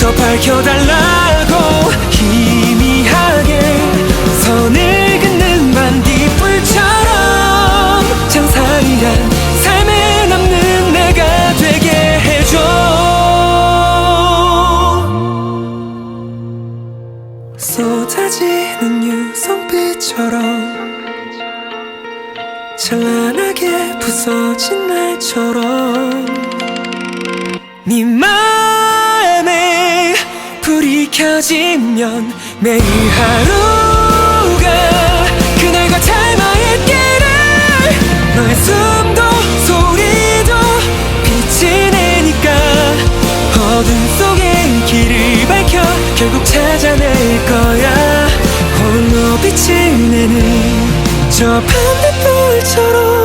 더 밝혀달라고 쏟아지는 유성빛처럼 찬란하게 부서진 날처럼 네 맘에 불이 켜지면 매일 하루 저 반딧불처럼